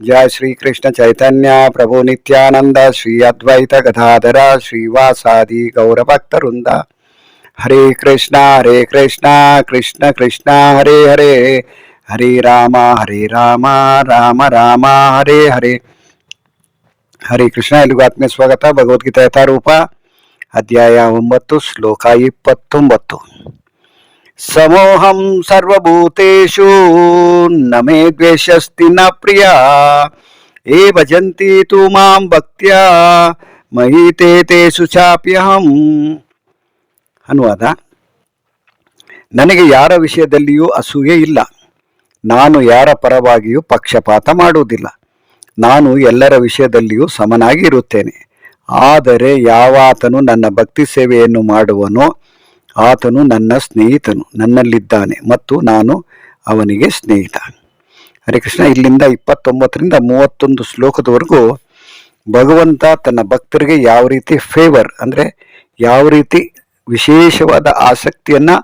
जय श्री कृष्ण चैतन्य प्रभु नित्यानंद श्री अद्वैत गदाधर श्रीवासादि गौरभक्तवृंद हरे कृष्णा हरे कृष्णा कृष्ण कृष्णा हरे हरे हरे राम हरे राम ರಾಮ ರಾಮ ಹರೇ ಹರೇ ಹರೇ ಕೃಷ್ಣ ಎಲ್ಲಿಗೂ ಆತ್ಮೀಯ ಸ್ವಾಗತ ಭಗವದ್ಗೀತಾ ಯಥಾರೂಪ ಅಧ್ಯಾಯ ಒಂಬತ್ತು ಶ್ಲೋಕ ಇಪ್ಪತ್ತೊಂಬತ್ತು ಸಮೋಹಂ ಸರ್ವಭೂತೇಷು, ನ ಮೇ ದ್ವೇಷಸ್ತಿ ನ ಪ್ರಿಯ. ಏ ತು ಮಾಂ ಭಕ್ತ್ಯ ಮಹೀತೆ ತೇಷು ಚಾಪ್ಯಹಂ. ಅನುವಾದ, ನನಗೆ ಯಾರ ವಿಷಯದಲ್ಲಿಯೂ ಅಸೂಯೆ ಇಲ್ಲ. ನಾನು ಯಾರ ಪರವಾಗಿಯೂ ಪಕ್ಷಪಾತ ಮಾಡುವುದಿಲ್ಲ. ನಾನು ಎಲ್ಲರ ವಿಷಯದಲ್ಲಿಯೂ ಸಮನಾಗಿ ಇರುತ್ತೇನೆ. ಆದರೆ ಯಾವಾತನು ನನ್ನ ಭಕ್ತಿ ಸೇವೆಯನ್ನು ಮಾಡುವನೋ ಆತನು ನನ್ನ ಸ್ನೇಹಿತನು, ನನ್ನಲ್ಲಿದ್ದಾನೆ ಮತ್ತು ನಾನು ಅವನಿಗೆ ಸ್ನೇಹಿತ ಹರೇ ಕೃಷ್ಣ, ಇಲ್ಲಿಂದ ಇಪ್ಪತ್ತೊಂಬತ್ತರಿಂದ ಮೂವತ್ತೊಂದು ಶ್ಲೋಕದವರೆಗೂ ಭಗವಂತ ತನ್ನ ಭಕ್ತರಿಗೆ ಯಾವ ರೀತಿ ಫೇವರ್ ಅಂದರೆ ಯಾವ ರೀತಿ ವಿಶೇಷವಾದ ಆಸಕ್ತಿಯನ್ನು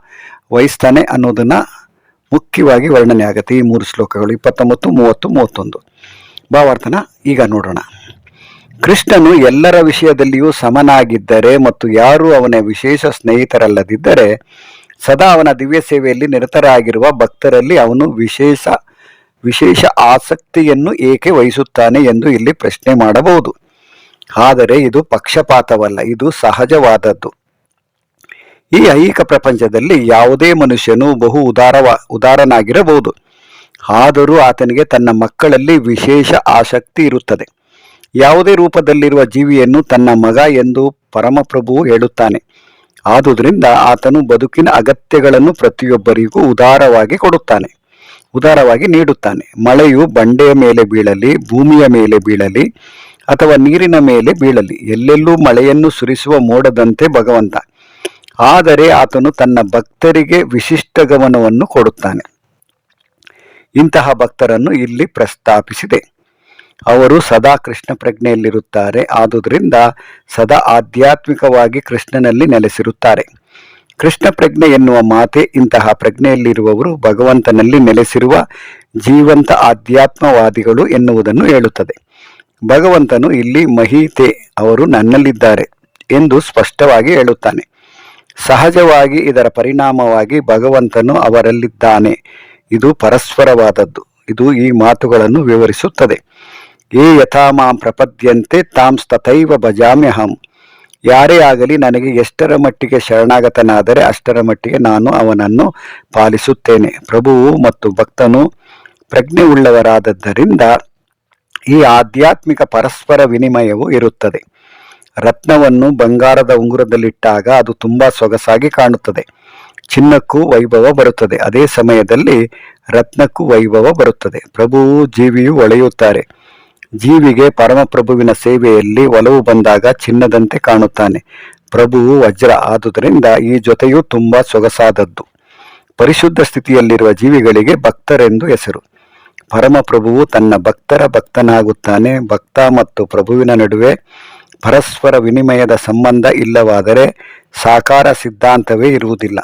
ವಹಿಸ್ತಾನೆ ಅನ್ನೋದನ್ನ ಮುಖ್ಯವಾಗಿ ವರ್ಣನೆ ಆಗುತ್ತೆ ಈ ಮೂರು ಶ್ಲೋಕಗಳು, ಇಪ್ಪತ್ತೊಂಬತ್ತು, ಮೂವತ್ತು, ಮೂವತ್ತೊಂದು. ಭಾವಾರ್ಥನ, ಈಗ ನೋಡೋಣ. ಕೃಷ್ಣನು ಎಲ್ಲರ ವಿಷಯದಲ್ಲಿಯೂ ಸಮನಾಗಿದ್ದರೆ ಮತ್ತು ಯಾರು ಅವನ ವಿಶೇಷ ಸ್ನೇಹಿತರಲ್ಲದಿದ್ದರೆ ಸದಾ ಅವನ ದಿವ್ಯ ಸೇವೆಯಲ್ಲಿ ನಿರತರಾಗಿರುವ ಭಕ್ತರಲ್ಲಿ ಅವನು ವಿಶೇಷ ವಿಶೇಷ ಆಸಕ್ತಿಯನ್ನು ಏಕೆ ವಹಿಸುತ್ತಾನೆ ಎಂದು ಇಲ್ಲಿ ಪ್ರಶ್ನೆ ಮಾಡಬಹುದು. ಆದರೆ ಇದು ಪಕ್ಷಪಾತವಲ್ಲ, ಇದು ಸಹಜವಾದದ್ದು. ಈ ಐಹಿಕ ಪ್ರಪಂಚದಲ್ಲಿ ಯಾವುದೇ ಮನುಷ್ಯನು ಬಹು ಉದಾರವ, ಉದಾರನಾಗಿರಬಹುದು. ಆದರೂ ಆತನಿಗೆ ತನ್ನ ಮಕ್ಕಳಲ್ಲಿ ವಿಶೇಷ ಆಸಕ್ತಿ ಇರುತ್ತದೆ. ಯಾವುದೇ ರೂಪದಲ್ಲಿರುವ ಜೀವಿಯನ್ನು ತನ್ನ ಮಗ ಎಂದು ಪರಮಪ್ರಭುವು ಹೇಳುತ್ತಾನೆ. ಆದುದರಿಂದ ಆತನು ಬದುಕಿನ ಅಗತ್ಯಗಳನ್ನು ಪ್ರತಿಯೊಬ್ಬರಿಗೂ ಉದಾರವಾಗಿ ಕೊಡುತ್ತಾನೆ, ಉದಾರವಾಗಿ ನೀಡುತ್ತಾನೆ. ಮಳೆಯು ಬಂಡೆಯ ಮೇಲೆ ಬೀಳಲಿ, ಭೂಮಿಯ ಮೇಲೆ ಬೀಳಲಿ, ಅಥವಾ ನೀರಿನ ಮೇಲೆ ಬೀಳಲಿ, ಎಲ್ಲೆಲ್ಲೂ ಮಳೆಯನ್ನು ಸುರಿಸುವ ಮೋಡದಂತೆ ಭಗವಂತ. ಆದರೆ ಆತನು ತನ್ನ ಭಕ್ತರಿಗೆ ವಿಶಿಷ್ಟ ಗಮನವನ್ನು ಕೊಡುತ್ತಾನೆ. ಇಂತಹ ಭಕ್ತರನ್ನು ಇಲ್ಲಿ ಪ್ರಸ್ತಾಪಿಸಿದೆ. ಅವರು ಸದಾ ಕೃಷ್ಣ ಪ್ರಜ್ಞೆಯಲ್ಲಿರುತ್ತಾರೆ. ಆದುದರಿಂದ ಸದಾ ಆಧ್ಯಾತ್ಮಿಕವಾಗಿ ಕೃಷ್ಣನಲ್ಲಿ ನೆಲೆಸಿರುತ್ತಾರೆ. ಕೃಷ್ಣ ಪ್ರಜ್ಞೆ ಎನ್ನುವ ಮಾತೆ ಇಂತಹ ಪ್ರಜ್ಞೆಯಲ್ಲಿರುವವರು ಭಗವಂತನಲ್ಲಿ ನೆಲೆಸಿರುವ ಜೀವಂತ ಆಧ್ಯಾತ್ಮವಾದಿಗಳು ಎನ್ನುವುದನ್ನು ಹೇಳುತ್ತದೆ. ಭಗವಂತನು ಇಲ್ಲಿ ಮಹಿತೆ, ಅವರು ನನ್ನಲ್ಲಿದ್ದಾರೆ ಎಂದು ಸ್ಪಷ್ಟವಾಗಿ ಹೇಳುತ್ತಾನೆ. ಸಹಜವಾಗಿ ಇದರ ಪರಿಣಾಮವಾಗಿ ಭಗವಂತನು ಅವರಲ್ಲಿದ್ದಾನೆ. ಇದು ಪರಸ್ಪರವಾದದ್ದು. ಇದು ಈ ಮಾತುಗಳನ್ನು ವಿವರಿಸುತ್ತದೆ. ಏ ಯಥಾ ಮಾಂ ಪ್ರಪದ್ಯಂತೆ ತಾಂ ತಥೈವ ಭಜಾಮ್ಯಹಂ ಯಾರೇ ಆಗಲಿ ನನಗೆ ಎಷ್ಟರ ಮಟ್ಟಿಗೆ ಶರಣಾಗತನಾದರೆ ಅಷ್ಟರ ಮಟ್ಟಿಗೆ ನಾನು ಅವನನ್ನು ಪಾಲಿಸುತ್ತೇನೆ. ಪ್ರಭುವು ಮತ್ತು ಭಕ್ತನು ಪ್ರಜ್ಞೆ ಉಳ್ಳವರಾದದ್ದರಿಂದ ಈ ಆಧ್ಯಾತ್ಮಿಕ ಪರಸ್ಪರ ವಿನಿಮಯವು ಇರುತ್ತದೆ. ರತ್ನವನ್ನು ಬಂಗಾರದ ಉಂಗುರದಲ್ಲಿಟ್ಟಾಗ ಅದು ತುಂಬ ಸೊಗಸಾಗಿ ಕಾಣುತ್ತದೆ. ಚಿನ್ನಕ್ಕೂ ವೈಭವ ಬರುತ್ತದೆ. ಅದೇ ಸಮಯದಲ್ಲಿ ರತ್ನಕ್ಕೂ ವೈಭವ ಬರುತ್ತದೆ. ಪ್ರಭುವು ಜೀವಿಯು ಒಳೆಯುತ್ತಾರೆ. ಜೀವಿಗೆ ಪರಮಪ್ರಭುವಿನ ಸೇವೆಯಲ್ಲಿ ಒಲವು ಬಂದಾಗ ಚಿನ್ನದಂತೆ ಕಾಣುತ್ತಾನೆ. ಪ್ರಭುವು ವಜ್ರ ಆದುದರಿಂದ ಈ ಜೊತೆಯು ತುಂಬಾ ಸೊಗಸಾದದ್ದು. ಪರಿಶುದ್ಧ ಸ್ಥಿತಿಯಲ್ಲಿರುವ ಜೀವಿಗಳಿಗೆ ಭಕ್ತರೆಂದು ಹೆಸರು. ಪರಮಪ್ರಭುವು ತನ್ನ ಭಕ್ತರ ಭಕ್ತನಾಗುತ್ತಾನೆ. ಭಕ್ತ ಮತ್ತು ಪ್ರಭುವಿನ ನಡುವೆ ಪರಸ್ಪರ ವಿನಿಮಯದ ಸಂಬಂಧ ಇಲ್ಲವಾದರೆ ಸಾಕಾರ ಸಿದ್ಧಾಂತವೇ ಇರುವುದಿಲ್ಲ.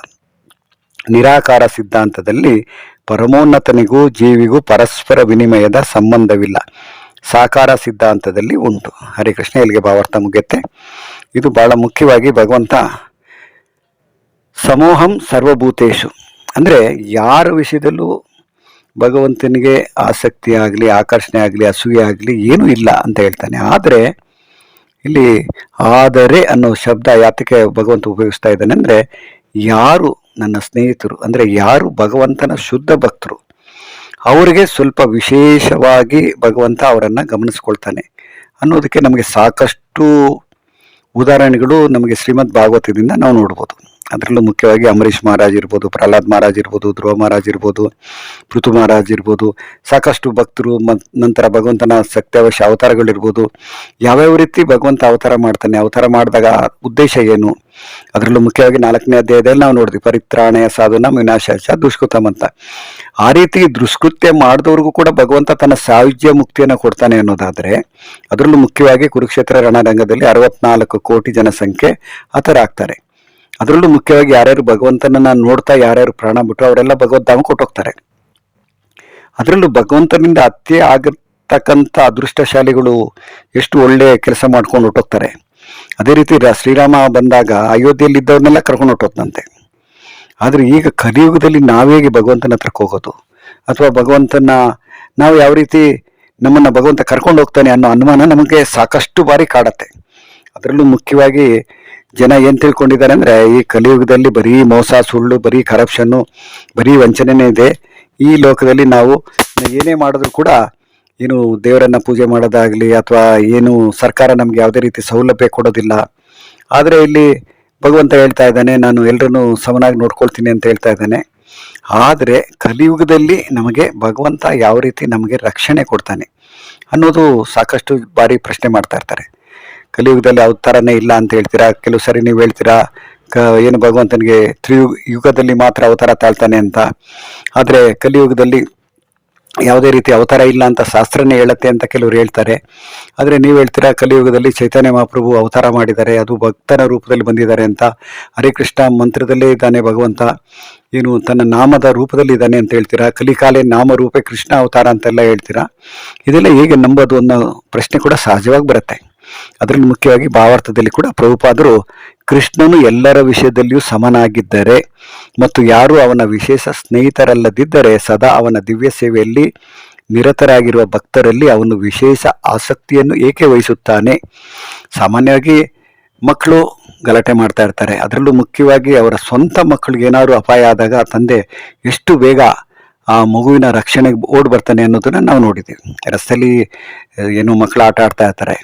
ನಿರಾಕಾರ ಸಿದ್ಧಾಂತದಲ್ಲಿ ಪರಮೋನ್ನತನಿಗೂ ಜೀವಿಗೂ ಪರಸ್ಪರ ವಿನಿಮಯದ ಸಂಬಂಧವಿಲ್ಲ. ಸಾಕಾರ ಸಿದ್ಧಾಂತದಲ್ಲಿ ಉಂಟು. ಹರೇ ಕೃಷ್ಣ ಇಲ್ಲಿಗೆ ಭಾವಾರ್ಥ ಮುಗಿಯುತ್ತೆ. ಇದು ಬಹಳ ಮುಖ್ಯವಾಗಿ ಭಗವಂತ ಸಮೂಹಂ ಸರ್ವಭೂತೇಶು. ಅಂದರೆ ಯಾರ ವಿಷಯದಲ್ಲೂ ಭಗವಂತನಿಗೆ ಆಸಕ್ತಿ ಆಗಲಿ, ಆಕರ್ಷಣೆ ಆಗಲಿ, ಅಸೂಯೆ ಆಗಲಿ ಏನೂ ಇಲ್ಲ ಅಂತ ಹೇಳ್ತಾನೆ. ಆದರೆ ಇಲ್ಲಿ ಆದರೆ ಅನ್ನೋ ಶಬ್ದ ಯಾತಕ್ಕೆ ಭಗವಂತ ಉಪಯೋಗಿಸ್ತಾ ಇದ್ದಾನೆ ಅಂದರೆ ಯಾರು ನನ್ನ ಸ್ನೇಹಿತರು, ಅಂದರೆ ಯಾರು ಭಗವಂತನ ಶುದ್ಧ ಭಕ್ತರು ಅವರಿಗೆ ಸ್ವಲ್ಪ ವಿಶೇಷವಾಗಿ ಭಗವಂತ ಅವರನ್ನು ಗಮನಿಸ್ಕೊಳ್ತಾನೆ. ಅನ್ನೋದಕ್ಕೆ ನಮಗೆ ಸಾಕಷ್ಟು ಉದಾಹರಣೆಗಳು ನಮಗೆ ಶ್ರೀಮದ್ ಭಾಗವತದಿಂದ ನಾವು ನೋಡ್ಬೋದು. ಅದರಲ್ಲೂ ಮುಖ್ಯವಾಗಿ ಅಂಬರೀಷ್ ಮಹಾರಾಜ್ ಇರ್ಬೋದು, ಪ್ರಹ್ಲಾದ್ ಮಹಾರಾಜ್ ಇರ್ಬೋದು, ಧ್ರುವ ಮಹಾರಾಜ್ ಇರ್ಬೋದು, ಪೃಥು ಮಹಾರಾಜ್ ಇರ್ಬೋದು, ಸಾಕಷ್ಟು ಭಕ್ತರು ನಂತರ ಭಗವಂತನ ಸತ್ಯಾವಶ್ಯ ಅವತಾರಗಳಿರ್ಬೋದು. ಯಾವ್ಯಾವ ರೀತಿ ಭಗವಂತ ಅವತಾರ ಮಾಡ್ತಾನೆ, ಅವತಾರ ಮಾಡಿದಾಗ ಉದ್ದೇಶ ಏನು? ಅದರಲ್ಲೂ ಮುಖ್ಯವಾಗಿ ನಾಲ್ಕನೇ ಅಧ್ಯಾಯದಲ್ಲಿ ನಾವು ನೋಡಿದ್ವಿ, ಪರಿತ್ರಾಣಯ ಸಾಧನ ವಿನಾಶ ದುಷ್ಕೃತಮ್ ಅಂತ. ಆ ರೀತಿ ದುಷ್ಕೃತ್ಯ ಮಾಡಿದವ್ರಿಗೂ ಕೂಡ ಭಗವಂತ ತನ್ನ ಸಾಯುಜ್ಯ ಮುಕ್ತಿಯನ್ನು ಕೊಡ್ತಾನೆ ಅನ್ನೋದಾದ್ರೆ, ಅದರಲ್ಲೂ ಮುಖ್ಯವಾಗಿ ಕುರುಕ್ಷೇತ್ರ ರಣರಂಗದಲ್ಲಿ ಅರವತ್ನಾಲ್ಕು ಕೋಟಿ ಜನಸಂಖ್ಯೆ ಹತರಾಗ್ತಾರೆ. ಅದರಲ್ಲೂ ಮುಖ್ಯವಾಗಿ ಯಾರ್ಯಾರು ಭಗವಂತನನ್ನ ನೋಡ್ತಾ, ಯಾರ್ಯಾರು ಪ್ರಾಣ ಬಿಟ್ಟು ಅವರೆಲ್ಲ ಭಗವದ್ಧಾಮ ಕೊಟ್ಟೋಗ್ತಾರೆ. ಅದರಲ್ಲೂ ಭಗವಂತನಿಂದ ಹತ್ಯೆ ಆಗಿರ್ತಕ್ಕಂಥ ಅದೃಷ್ಟಶಾಲಿಗಳು ಎಷ್ಟು ಒಳ್ಳೆ ಕೆಲಸ ಮಾಡ್ಕೊಂಡು ಹೊಟ್ಟೋಗ್ತಾರೆ ಅದೇ ರೀತಿ ಶ್ರೀರಾಮ ಬಂದಾಗ ಅಯೋಧ್ಯೆಯಲ್ಲಿ ಇದ್ದವ್ರನ್ನೆಲ್ಲ ಕರ್ಕೊಂಡು ಹೊಟ್ಟೋತ್ನಂತೆ ಆದರೆ ಈಗ ಕಲಿಯುಗದಲ್ಲಿ ನಾವೇಗೆ ಭಗವಂತನ ಹತ್ರಕ್ಕೆ ಹೋಗೋದು? ಅಥವಾ ಭಗವಂತನ ನಾವು ಯಾವ ರೀತಿ ನಮ್ಮನ್ನ ಭಗವಂತ ಕರ್ಕೊಂಡು ಹೋಗ್ತಾನೆ ಅನ್ನೋ ಅನುಮಾನ ನಮಗೆ ಸಾಕಷ್ಟು ಬಾರಿ ಕಾಡತ್ತೆ. ಅದರಲ್ಲೂ ಮುಖ್ಯವಾಗಿ ಜನ ಏನು ತಿಳ್ಕೊಂಡಿದ್ದಾರೆ ಅಂದ್ರೆ ಈ ಕಲಿಯುಗದಲ್ಲಿ ಬರೀ ಮೋಸ, ಸುಳ್ಳು, ಬರೀ ಕರಪ್ಷನ್ನು ಬರೀ ವಂಚನೆನೇ ಇದೆ. ಈ ಲೋಕದಲ್ಲಿ ನಾವು ಏನೇ ಮಾಡಿದ್ರು ಕೂಡ ಏನು ದೇವರನ್ನ ಪೂಜೆ ಮಾಡೋದಾಗ್ಲಿ ಅಥವಾ ಏನು ಸರ್ಕಾರ ನಮ್ಗೆ ಯಾವುದೇ ರೀತಿ ಸೌಲಭ್ಯ ಕೊಡೋದಿಲ್ಲ. ಆದ್ರೆ ಇಲ್ಲಿ ಭಗವಂತ ಹೇಳ್ತಾ ಇದ್ದಾನೆ, ನಾನು ಎಲ್ಲರನ್ನು ಸಮನಾಗಿ ನೋಡ್ಕೊಳ್ತೀನಿ ಅಂತ ಹೇಳ್ತಾ ಇದ್ದಾನೆ. ಆದರೆ ಕಲಿಯುಗದಲ್ಲಿ ನಮಗೆ ಭಗವಂತ ಯಾವ ರೀತಿ ನಮಗೆ ರಕ್ಷಣೆ ಕೊಡ್ತಾನೆ ಅನ್ನೋದು ಸಾಕಷ್ಟು ಬಾರಿ ಪ್ರಶ್ನೆ ಮಾಡ್ತಾ ಇರ್ತಾರೆ. ಕಲಿಯುಗದಲ್ಲಿ ಯಾವ ಇಲ್ಲ ಅಂತ ಹೇಳ್ತೀರಾ? ಕೆಲವು ಸರಿ ನೀವು ಹೇಳ್ತೀರಾ, ಕ ಏನು ಭಗವಂತನಿಗೆ ತ್ರಿಯುಗ, ಯುಗದಲ್ಲಿ ಮಾತ್ರ ಅವತಾರ ತಾಳ್ತಾನೆ ಅಂತ. ಆದರೆ ಕಲಿಯುಗದಲ್ಲಿ ಯಾವುದೇ ರೀತಿ ಅವತಾರ ಇಲ್ಲ ಅಂತ ಶಾಸ್ತ್ರನೇ ಹೇಳುತ್ತೆ ಅಂತ ಕೆಲವರು ಹೇಳ್ತಾರೆ. ಆದರೆ ನೀವು ಹೇಳ್ತೀರಾ ಕಲಿಯುಗದಲ್ಲಿ ಚೈತನ್ಯ ಮಹಾಪ್ರಭು ಅವತಾರ ಮಾಡಿದ್ದಾರೆ, ಅದು ಭಕ್ತನ ರೂಪದಲ್ಲಿ ಬಂದಿದ್ದಾರೆ ಅಂತ. ಹರಿಕೃಷ್ಣ ಮಂತ್ರದಲ್ಲೇ ಇದ್ದಾನೆ ಭಗವಂತ. ಏನು ತನ್ನ ನಾಮದ ರೂಪದಲ್ಲಿ ಇದ್ದಾನೆ ಅಂತ ಹೇಳ್ತೀರಾ? ಕಲಿಕಾಲೆ ನಾಮ ರೂಪೆ ಕೃಷ್ಣ ಅವತಾರ ಅಂತೆಲ್ಲ ಹೇಳ್ತೀರಾ? ಇದೆಲ್ಲ ಹೇಗೆ ನಂಬೋದು ಅನ್ನೋ ಪ್ರಶ್ನೆ ಕೂಡ ಸಹಜವಾಗಿ ಬರುತ್ತೆ. ಅದರಲ್ಲಿ ಮುಖ್ಯವಾಗಿ ಭಾವಾರ್ಥದಲ್ಲಿ ಕೂಡ ಪ್ರಭುಪಾದರು ಕೃಷ್ಣನು ಎಲ್ಲರ ವಿಷಯದಲ್ಲಿಯೂ ಸಮನಾಗಿದ್ದರೆ ಮತ್ತು ಯಾರು ಅವನ ವಿಶೇಷ ಸ್ನೇಹಿತರಲ್ಲದಿದ್ದರೆ ಸದಾ ಅವನ ದಿವ್ಯ ಸೇವೆಯಲ್ಲಿ ನಿರತರಾಗಿರುವ ಭಕ್ತರಲ್ಲಿ ಅವನು ವಿಶೇಷ ಆಸಕ್ತಿಯನ್ನು ಏಕೆ ವಹಿಸುತ್ತಾನೆ? ಸಾಮಾನ್ಯವಾಗಿ ಮಕ್ಕಳು ಗಲಾಟೆ ಮಾಡ್ತಾ ಇರ್ತಾರೆ. ಅದರಲ್ಲೂ ಮುಖ್ಯವಾಗಿ ಅವರ ಸ್ವಂತ ಮಕ್ಕಳಿಗೆ ಏನಾದರೂ ಅಪಾಯ ಆದಾಗ ತಂದೆ ಎಷ್ಟು ಬೇಗ ಆ ಮಗುವಿನ ರಕ್ಷಣೆಗೆ ಓಡ್ ಬರ್ತಾನೆ ಅನ್ನೋದನ್ನ ನಾವು ನೋಡಿದ್ದೀವಿ ರಸ್ತೆಯಲ್ಲಿ ಏನು ಮಕ್ಕಳು ಆಟ ಆಡ್ತಾ ಇರ್ತಾರೆ.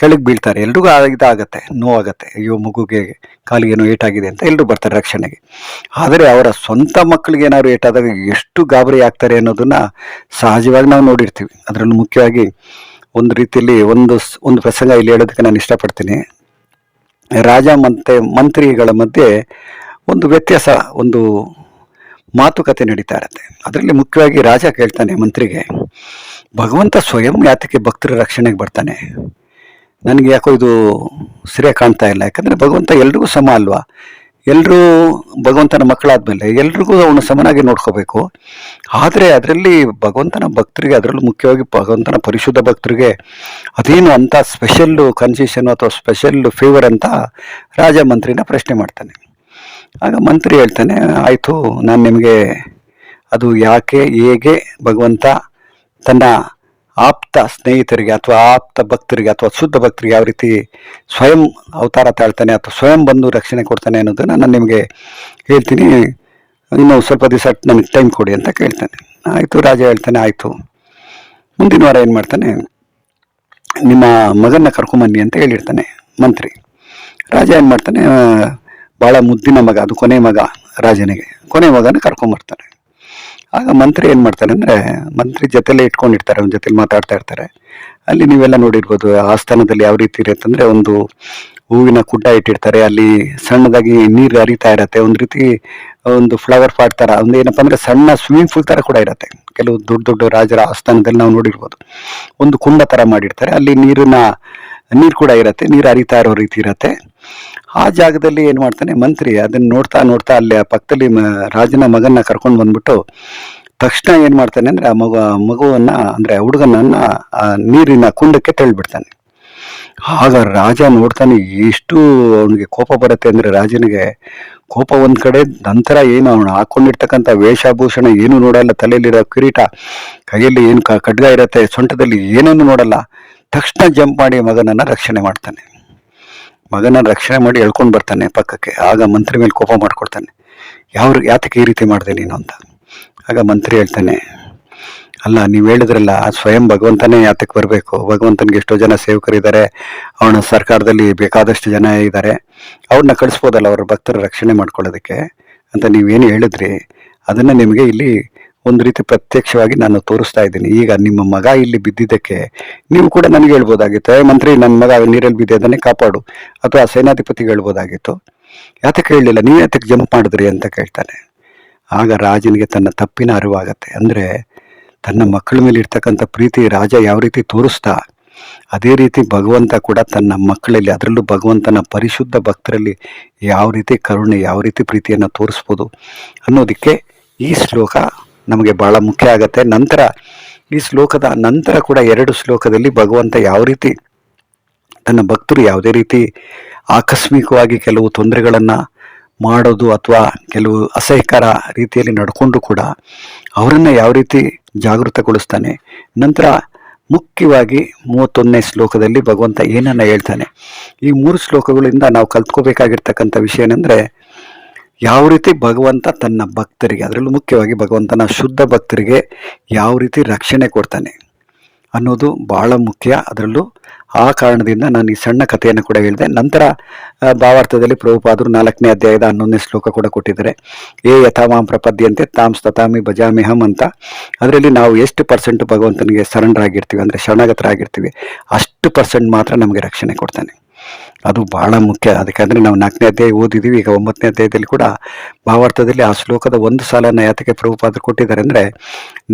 ಕೆಳಗೆ ಬೀಳ್ತಾರೆ. ಎಲ್ರಿಗೂ ಇದಾಗತ್ತೆ, ನೋವಾಗತ್ತೆ. ಅಯ್ಯೋ, ಮಗುಗೆ ಕಾಲಿಗೆ ಏನೋ ಏಟಾಗಿದೆ ಅಂತ ಎಲ್ಲರೂ ಬರ್ತಾರೆ ರಕ್ಷಣೆಗೆ. ಆದರೆ ಅವರ ಸ್ವಂತ ಮಕ್ಕಳಿಗೆ ಏನಾದ್ರು ಏಟಾದಾಗ ಎಷ್ಟು ಗಾಬರಿ ಆಗ್ತಾರೆ ಅನ್ನೋದನ್ನ ಸಹಜವಾಗಿ ನಾವು ನೋಡಿರ್ತೀವಿ. ಅದರಲ್ಲೂ ಮುಖ್ಯವಾಗಿ ಒಂದು ರೀತಿಯಲ್ಲಿ ಒಂದು ಒಂದು ಪ್ರಸಂಗ ಇಲ್ಲಿ ಹೇಳೋದಕ್ಕೆ ನಾನು ಇಷ್ಟಪಡ್ತೀನಿ. ರಾಜ ಮತ್ತೆ ಮಂತ್ರಿಗಳ ಮಧ್ಯೆ ಒಂದು ವ್ಯತ್ಯಾಸ, ಒಂದು ಮಾತುಕತೆ ನಡೀತಾ ಇರುತ್ತೆ ಅದರಲ್ಲಿ ಮುಖ್ಯವಾಗಿ ರಾಜ ಕೇಳ್ತಾನೆ ಮಂತ್ರಿಗೆ, ಭಗವಂತ ಸ್ವಯಂ ಯಾತಕ್ಕೆ ಭಕ್ತರ ರಕ್ಷಣೆಗೆ ಬರ್ತಾನೆ? ನನಗೆ ಯಾಕೋ ಇದು ಸರಿಯಾಗಿ ಕಾಣ್ತಾ ಇಲ್ಲ. ಯಾಕಂದರೆ ಭಗವಂತ ಎಲ್ರಿಗೂ ಸಮ ಅಲ್ವಾ? ಎಲ್ಲರೂ ಭಗವಂತನ ಮಕ್ಕಳಾದ್ಮೇಲೆ ಎಲ್ರಿಗೂ ಅವನು ಸಮನಾಗಿ ನೋಡ್ಕೋಬೇಕು. ಆದರೆ ಅದರಲ್ಲಿ ಭಗವಂತನ ಭಕ್ತರಿಗೆ, ಅದರಲ್ಲೂ ಮುಖ್ಯವಾಗಿ ಭಗವಂತನ ಪರಿಶುದ್ಧ ಭಕ್ತರಿಗೆ ಅದೇನು ಅಂಥ ಸ್ಪೆಷಲ್ಲು ಕನ್ಸೆಷನ್ ಅಥವಾ ಸ್ಪೆಷಲ್ ಫೇವರ್ ಅಂತ ರಾಜ ಮಂತ್ರಿನ ಪ್ರಶ್ನೆ ಮಾಡ್ತಾನೆ. ಆಗ ಮಂತ್ರಿ ಹೇಳ್ತಾನೆ, ಆಯಿತು, ನಾನು ನಿಮಗೆ ಅದು ಯಾಕೆ, ಹೇಗೆ ಭಗವಂತ ತನ್ನ ಆಪ್ತ ಸ್ನೇಹಿತರಿಗೆ ಅಥವಾ ಆಪ್ತ ಭಕ್ತರಿಗೆ ಅಥವಾ ಶುದ್ಧ ಭಕ್ತರಿಗೆ ಯಾವ ರೀತಿ ಸ್ವಯಂ ಅವತಾರ ತಾಳ್ತಾನೆ ಅಥವಾ ಸ್ವಯಂ ಬಂದು ರಕ್ಷಣೆ ಕೊಡ್ತಾನೆ ಅನ್ನೋದನ್ನು ನಾನು ನಿಮಗೆ ಹೇಳ್ತೀನಿ. ಇನ್ನು ಸ್ವಲ್ಪ ದಿವಸ ನನಗೆ ಟೈಮ್ ಕೊಡಿ ಅಂತ ಕೇಳ್ತಾನೆ. ಆಯಿತು, ರಾಜ ಹೇಳ್ತಾನೆ, ಆಯಿತು. ಮುಂದಿನ ವಾರ ಏನು ಮಾಡ್ತಾನೆ, ನಿಮ್ಮ ಮಗನ್ನ ಕರ್ಕೊಂಬನ್ನಿ ಅಂತ ಹೇಳಿರ್ತಾನೆ ಮಂತ್ರಿ. ರಾಜ ಏನು ಮಾಡ್ತಾನೆ ಭಾಳ ಮುದ್ದಿನ ಮಗ, ಅದು ಕೊನೆ ಮಗ ರಾಜನಿಗೆ. ಕೊನೆ ಮಗನ ಕರ್ಕೊಂಬರ್ತಾನೆ ಆಗ ಮಂತ್ರಿ ಏನು ಮಾಡ್ತಾರೆ ಅಂದರೆ, ಮಂತ್ರಿ ಜೊತೆಲೇ ಇಟ್ಕೊಂಡಿರ್ತಾರೆ, ಅವನ ಜೊತೆಲಿ ಮಾತಾಡ್ತಾ ಇರ್ತಾರೆ. ಅಲ್ಲಿ ನೀವೆಲ್ಲ ನೋಡಿರ್ಬೋದು ಆಸ್ಥಾನದಲ್ಲಿ ಯಾವ ರೀತಿ ಇರುತ್ತೆ ಅಂದರೆ ಒಂದು ಹೂವಿನ ಕುಡ್ಡ ಇಟ್ಟಿರ್ತಾರೆ, ಅಲ್ಲಿ ಸಣ್ಣದಾಗಿ ನೀರು ಹರಿತಾ ಇರತ್ತೆ, ಒಂದು ರೀತಿ ಒಂದು ಫ್ಲವರ್ ಪಾಟ್ ಥರ ಒಂದು ಏನಪ್ಪ ಅಂದರೆ, ಸಣ್ಣ ಸ್ವಿಮ್ಮಿಂಗ್ ಪೂಲ್ ಥರ ಕೂಡ ಇರುತ್ತೆ. ಕೆಲವು ದೊಡ್ಡ ದೊಡ್ಡ ರಾಜರ ಆಸ್ಥಾನದಲ್ಲಿ ನಾವು ನೋಡಿರ್ಬೋದು. ಒಂದು ಕುಂಡ ಥರ ಮಾಡಿರ್ತಾರೆ, ಅಲ್ಲಿ ನೀರಿನ, ನೀರು ಕೂಡ ಇರತ್ತೆ, ನೀರು ಹರಿತಾ ಇರೋ ರೀತಿ ಇರತ್ತೆ. ಆ ಜಾಗದಲ್ಲಿ ಏನು ಮಾಡ್ತಾನೆ, ಮಂತ್ರಿ ಅದನ್ನ ನೋಡ್ತಾ ನೋಡ್ತಾ ಅಲ್ಲಿ ಆ ಪಕ್ಕದಲ್ಲಿ ರಾಜನ ಮಗನ್ನ ಕರ್ಕೊಂಡು ಬಂದ್ಬಿಟ್ಟು ತಕ್ಷಣ ಏನು ಮಾಡ್ತಾನೆ ಅಂದ್ರೆ ಆ ಮಗು, ಮಗುವನ್ನ ಅಂದ್ರೆ ಹುಡುಗನನ್ನ ನೀರಿನ ಕುಂಡಕ್ಕೆ ತಳ್ಳಿಬಿಡ್ತಾನೆ ಆಗ ರಾಜ ನೋಡ್ತಾನೆ ಎಷ್ಟು ಅವನಿಗೆ ಕೋಪ ಬರುತ್ತೆ ಅಂದ್ರೆ ರಾಜನಿಗೆ ಕೋಪ ಒಂದು ಕಡೆ, ನಂತರ ಏನು ಅವನು ಹಾಕೊಂಡಿರ್ತಕ್ಕಂಥ ವೇಷಭೂಷಣ ಏನು ನೋಡಲ್ಲ, ತಲೆಯಲ್ಲಿರೋ ಕಿರೀಟ, ಕೈಯಲ್ಲಿ ಏನು ಖಡ್ಗ ಇರತ್ತೆ, ಸೊಂಟದಲ್ಲಿ ಏನನ್ನು ನೋಡಲ್ಲ. ತಕ್ಷಣ ಜಂಪ್ ಮಾಡಿ ಮಗನನ್ನ ರಕ್ಷಣೆ ಮಾಡ್ತಾನೆ. ಮಗನ ರಕ್ಷಣೆ ಮಾಡಿ ಎಳ್ಕೊಂಡು ಬರ್ತಾನೆ ಪಕ್ಕಕ್ಕೆ. ಆಗ ಮಂತ್ರಿ ಮೇಲೆ ಕೋಪ ಮಾಡ್ಕೊಳ್ತಾನೆ ಯಾವ ಯಾತಕ್ಕೆ ಈ ರೀತಿ ಮಾಡಿದೆ ನೀನು ಅಂತ? ಆಗ ಮಂತ್ರಿ ಹೇಳ್ತಾನೆ, ಅಲ್ಲ, ನೀವು ಹೇಳಿದ್ರಲ್ಲ, ಸ್ವಯಂ ಭಗವಂತನೇ ಯಾತಕ್ಕೆ ಬರಬೇಕು? ಭಗವಂತನಿಗೆ ಎಷ್ಟೋ ಜನ ಸೇವಕರಿದ್ದಾರೆ ಅವನ ಸರ್ಕಾರದಲ್ಲಿ ಬೇಕಾದಷ್ಟು ಜನ ಇದ್ದಾರೆ ಅವ್ರನ್ನ ಕಳಿಸ್ಬೋದಲ್ಲ, ಅವ್ರ ಭಕ್ತರ ರಕ್ಷಣೆ ಮಾಡ್ಕೊಳ್ಳೋದಕ್ಕೆ? ಅಂತ ನೀವೇನು ಹೇಳಿದ್ರಿ? ಅದನ್ನು ನಿಮಗೆ ಇಲ್ಲಿ ಒಂದು ರೀತಿ ಪ್ರತ್ಯಕ್ಷವಾಗಿ ನಾನು ತೋರಿಸ್ತಾ ಇದ್ದೀನಿ. ಈಗ ನಿಮ್ಮ ಮಗ ಇಲ್ಲಿ ಬಿದ್ದಿದ್ದಕ್ಕೆ ನೀವು ಕೂಡ ನನಗೆ ಹೇಳ್ಬೋದಾಗಿತ್ತು. ಏ ಮಂತ್ರಿ, ನನ್ನ ಮಗ ನೀರಲ್ಲಿ ಬಿದ್ದಿದ್ದಾನೆ ಕಾಪಾಡು. ಅಥವಾ ಸೇನಾಧಿಪತಿಗೆ ಹೇಳ್ಬೋದಾಗಿತ್ತು. ಯಾತಕ್ಕೆ ಹೇಳಲಿಲ್ಲ? ನೀವು ಯಾತಕ್ಕೆ ಜಂಪ್ ಮಾಡಿದ್ರಿ ಅಂತ ಕೇಳ್ತಾನೆ. ಆಗ ರಾಜನಿಗೆ ತನ್ನ ತಪ್ಪಿನ ಅರಿವಾಗತ್ತೆ. ಅಂದರೆ ತನ್ನ ಮಕ್ಕಳ ಮೇಲೆ ಇರ್ತಕ್ಕಂಥ ಪ್ರೀತಿ ರಾಜ ಯಾವ ರೀತಿ ತೋರಿಸ್ತಾ, ಅದೇ ರೀತಿ ಭಗವಂತ ಕೂಡ ತನ್ನ ಮಕ್ಕಳಲ್ಲಿ, ಅದರಲ್ಲೂ ಭಗವಂತನ ಪರಿಶುದ್ಧ ಭಕ್ತರಲ್ಲಿ ಯಾವ ರೀತಿ ಕರುಣೆ, ಯಾವ ರೀತಿ ಪ್ರೀತಿಯನ್ನು ತೋರಿಸ್ಬೋದು ಅನ್ನೋದಕ್ಕೆ ಈ ಶ್ಲೋಕ ನಮಗೆ ಬಹಳ ಮುಖ್ಯ ಆಗತ್ತೆ. ನಂತರ ಈ ಶ್ಲೋಕದ ನಂತರ ಕೂಡ ಎರಡು ಶ್ಲೋಕದಲ್ಲಿ ಭಗವಂತ ಯಾವ ರೀತಿ ತನ್ನ ಭಕ್ತರು ಯಾವುದೇ ರೀತಿ ಆಕಸ್ಮಿಕವಾಗಿ ಕೆಲವು ತೊಂದರೆಗಳನ್ನು ಮಾಡೋದು ಅಥವಾ ಕೆಲವು ಅಸಹ್ಯಕರ ರೀತಿಯಲ್ಲಿ ನಡ್ಕೊಂಡು ಕೂಡ ಅವರನ್ನು ಯಾವ ರೀತಿ ಜಾಗೃತಗೊಳಿಸ್ತಾನೆ. ನಂತರ ಮುಖ್ಯವಾಗಿ ಮೂವತ್ತೊಂದನೇ ಶ್ಲೋಕದಲ್ಲಿ ಭಗವಂತ ಏನನ್ನ ಹೇಳ್ತಾನೆ. ಈ ಮೂರು ಶ್ಲೋಕಗಳಿಂದ ನಾವು ಕಲ್ತ್ಕೋಬೇಕಾಗಿರ್ತಕ್ಕಂಥ ವಿಷಯ ಏನಂದರೆ ಯಾವ ರೀತಿ ಭಗವಂತ ತನ್ನ ಭಕ್ತರಿಗೆ, ಅದರಲ್ಲೂ ಮುಖ್ಯವಾಗಿ ಭಗವಂತನ ಶುದ್ಧ ಭಕ್ತರಿಗೆ ಯಾವ ರೀತಿ ರಕ್ಷಣೆ ಕೊಡ್ತಾನೆ ಅನ್ನೋದು ಭಾಳ ಮುಖ್ಯ. ಅದರಲ್ಲೂ ಆ ಕಾರಣದಿಂದ ನಾನು ಈ ಸಣ್ಣ ಕಥೆಯನ್ನು ಕೂಡ ಹೇಳಿದೆ. ನಂತರ ಭಾವಾರ್ಥದಲ್ಲಿ ಪ್ರಭುಪಾದರು ನಾಲ್ಕನೇ ಅಧ್ಯಾಯದ ಹನ್ನೊಂದನೇ ಶ್ಲೋಕ ಕೂಡ ಕೊಟ್ಟಿದ್ದಾರೆ. ಏ ಯಥಾಮಾಂ ಪ್ರಪದ್ಯಂತೆ ತಾಮ್ ಭಜಾಮಿ ಭಜಾಮಿಹಂ ಅಂತ. ಅದರಲ್ಲಿ ನಾವು ಎಷ್ಟು ಪರ್ಸೆಂಟ್ ಭಗವಂತನಿಗೆ ಸರೆಂಡರ್ ಆಗಿರ್ತೀವಿ ಅಂದರೆ ಶರಣಾಗತರಾಗಿರ್ತೀವಿ, ಅಷ್ಟು ಪರ್ಸೆಂಟ್ ಮಾತ್ರ ನಮಗೆ ರಕ್ಷಣೆ ಕೊಡ್ತಾನೆ. ಅದು ಬಹಳ ಮುಖ್ಯ. ಅದಕ್ಕೆ ನಾವು ನಾಲ್ಕನೇ ಅಧ್ಯಾಯ ಓದಿದ್ದೀವಿ ಈಗ ಒಂಬತ್ತನೇ ಅಧ್ಯಾಯದಲ್ಲಿ ಕೂಡ ಭಾವಾರ್ಥದಲ್ಲಿ ಆ ಶ್ಲೋಕದ ಒಂದು ಸಾಲನ ಯಾತಕ್ಕೆ ಪ್ರಭುಪಾದರು ಕೊಟ್ಟಿದ್ದಾರೆ ಅಂದರೆ,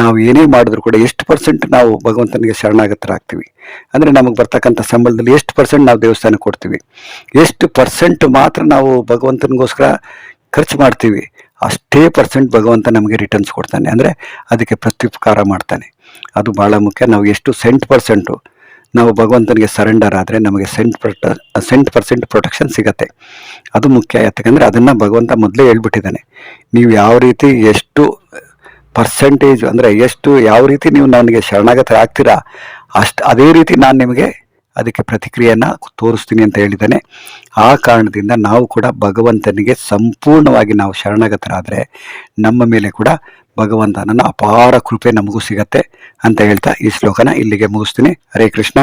ನಾವು ಏನೇ ಮಾಡಿದ್ರು ಕೂಡ ಎಷ್ಟು ಪರ್ಸೆಂಟ್ ನಾವು ಭಗವಂತನಿಗೆ ಶರಣಾಗತರಾಗ್ತೀವಿ. ಅಂದರೆ ನಮಗೆ ಬರ್ತಕ್ಕಂಥ ಸಂಬಳದಲ್ಲಿ ಎಷ್ಟು ಪರ್ಸೆಂಟ್ ನಾವು ದೇವಸ್ಥಾನಕ್ಕೆ ಕೊಡ್ತೀವಿ. ಎಷ್ಟು ಪರ್ಸೆಂಟ್ ಮಾತ್ರ ನಾವು ಭಗವಂತನಿಗೋಸ್ಕರ ಖರ್ಚು ಮಾಡ್ತೀವಿ. ಅಷ್ಟೇ ಪರ್ಸೆಂಟ್ ಭಗವಂತ ನಮಗೆ ರಿಟರ್ನ್ಸ್ ಕೊಡ್ತಾನೆ. ಅಂದರೆ ಅದಕ್ಕೆ ಪ್ರತ್ಯುಪಕಾರ ಮಾಡ್ತಾನೆ. ಅದು ಭಾಳ ಮುಖ್ಯ. ನಾವು ಎಷ್ಟು ಸೆಂಟ್ ಪರ್ಸೆಂಟು ನಾವು ಭಗವಂತನಿಗೆ ಸರೆಂಡರ್ ಆದರೆ ನಮಗೆ ಸೆಂಟ್ ಪ್ರೊಟ ಸೆಂಟ್ ಪರ್ಸೆಂಟ್ ಪ್ರೊಟೆಕ್ಷನ್ ಸಿಗತ್ತೆ. ಅದು ಮುಖ್ಯ ಯಾಕಂದರೆ ಅದನ್ನು ಭಗವಂತ ಮೊದಲೇ ಹೇಳ್ಬಿಟ್ಟಿದ್ದಾನೆ. ನೀವು ಯಾವ ರೀತಿ ಎಷ್ಟು ಪರ್ಸೆಂಟೇಜ್ ಅಂದರೆ ಎಷ್ಟು ಯಾವ ರೀತಿ ನೀವು ನನಗೆ ಶರಣಾಗತ ಆಗ್ತೀರಾ, ಅಷ್ಟು ಅದೇ ರೀತಿ ನಾನು ನಿಮಗೆ ಅದಕ್ಕೆ ಪ್ರತಿಕ್ರಿಯೆಯನ್ನು ತೋರಿಸ್ತೀನಿ ಅಂತ ಹೇಳಿದ್ದಾನೆ. ಆ ಕಾರಣದಿಂದ ನಾವು ಕೂಡ ಭಗವಂತನಿಗೆ ಸಂಪೂರ್ಣವಾಗಿ ನಾವು ಶರಣಾಗತರಾದರೆ ನಮ್ಮ ಮೇಲೆ ಕೂಡ ಭಗವಂತನನ್ನ ಅಪಾರ ಕೃಪೆ ನಮಗೂ ಸಿಗತ್ತೆ ಅಂತ ಹೇಳ್ತಾ ಈ ಶ್ಲೋಕನ ಇಲ್ಲಿಗೆ ಮುಗಿಸ್ತೀನಿ. ಹರೇ ಕೃಷ್ಣ.